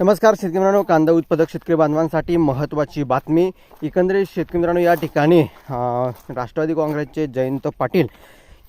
नमस्कार शेतकरी मित्रांनो कांदा उत्पादक शेतकरी बांधवांसाठी महत्त्वाची बातमी. एकंदरीत शेतकरी मित्रांनो या ठिकाणी राष्ट्रवादी काँग्रेसचे जयंत पाटील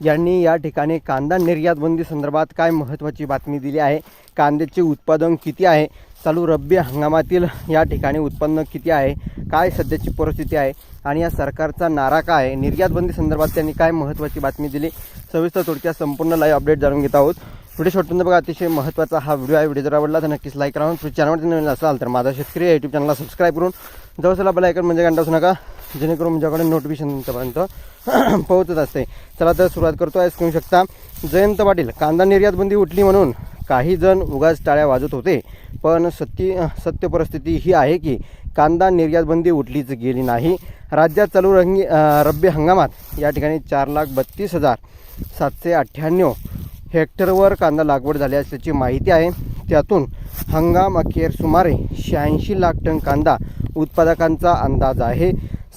यांनी या ठिकाणी कांदा निर्यात बंदी संदर्भात काय महत्त्वाची बातमी दिली आहे? कांद्याचे उत्पादन किती आहे? चालू रब्बी हंगामातील या ठिकाणी उत्पन्न किती आहे? काय सध्याची परिस्थिती आहे? आणि या सरकारचा नारा काय आहे? निर्यात बंदी संदर्भात त्यांनी काय महत्त्वाची बातमी दिली? सविस्तर थोडक्यात संपूर्ण लाईव्ह अपडेट जाणून घेत आहोत. व्हिडिओ शोधून बघा अतिशय महत्त्वाचा हा व्हिडिओ आहे. व्हिडिओ जर आवडला तर नक्कीच लाईक करा. तुम्ही चॅनलवरती नवीन असाल तर माझा शेतकरी यूट्यूब चॅनलला सबस्क्राईब करून जवळ बेल आयकन म्हणजे घंटा असू नका जेणेकरून माझ्याकडे नोटिफिकेशनपर्यंत पोहोचत असते. चला तर सुरुवात करतो आहे करू शकता. जयंत पाटील कांदा निर्यात बंदी उठली म्हणून काही जण उगाच टाळ्या वाजत होते. पण सत्य सत्य परिस्थिती ही आहे की कांदा निर्यातबंदी उठलीच गेली नाही. राज्यात चालू रंगी रब्बी हंगामात या ठिकाणी चार लाख बत्तीस हजार सातशे अठ्ठ्याण्णव हेक्टरवर कांदा लागवड झाली असल्याची माहिती आहे. त्यातून हंगाम अखेर सुमारे शहाऐंशी लाख टन कांदा उत्पादकांचा अंदाज आहे.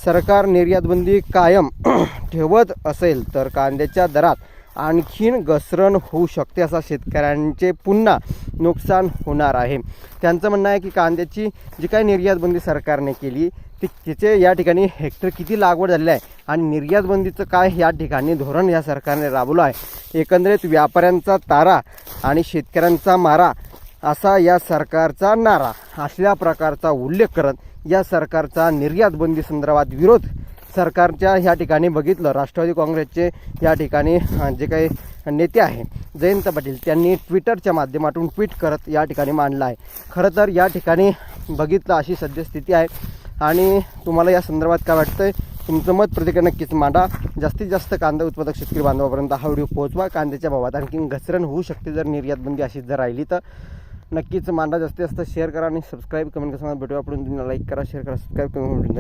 सरकार निर्यातबंदी कायम ठेवत असेल तर कांद्याच्या दरात आणखीन घसरण होऊ शकते असा शेतकऱ्यांचे पुन्हा नुकसान होणार आहे. त्यांचं म्हणणं आहे की कांद्याची जी काही निर्यातबंदी सरकारने केली ती तिचे या ठिकाणी हेक्टर किती लागवड झालेली आहे आणि निर्यातबंदीचं काय या ठिकाणी धोरण या सरकारने राबवलं आहे. एकंदरीत व्यापाऱ्यांचा तारा आणि शेतकऱ्यांचा मारा असा या सरकारचा नारा असल्या प्रकारचा उल्लेख करत या सरकारचा निर्यातबंदी संदर्भात विरोध सरकारच्या ह्या ठिकाणी बघितलं राष्ट्रवादी काँग्रेसचे या ठिकाणी जे काही नेते आहे जयंत पाटील त्यांनी ट्विटरच्या माध्यमातून ट्विट करत या ठिकाणी मांडलं आहे. खरं तर या ठिकाणी बघितलं अशी सद्यस्थिती आहे. आणि तुम्हाला या संदर्भात काय वाटतंय? तुमचं मत प्रतिक्रिया नक्कीच मांडा. जास्तीत जास्त कांदा उत्पादक शेतकरी बांधवापर्यंत हा व्हिडिओ पोहोचवा. कांद्याच्या भावात आणखी घसरण होऊ शकते जर निर्यात बंदी अशीच जर राहिली तर. नक्कीच मांडा. जास्तीत जास्त शेअर करा आणि सबस्क्राईब कमेंट कसं भेटू. आपण लाईक करा शेअर करा सबस्क्राईब कमेंट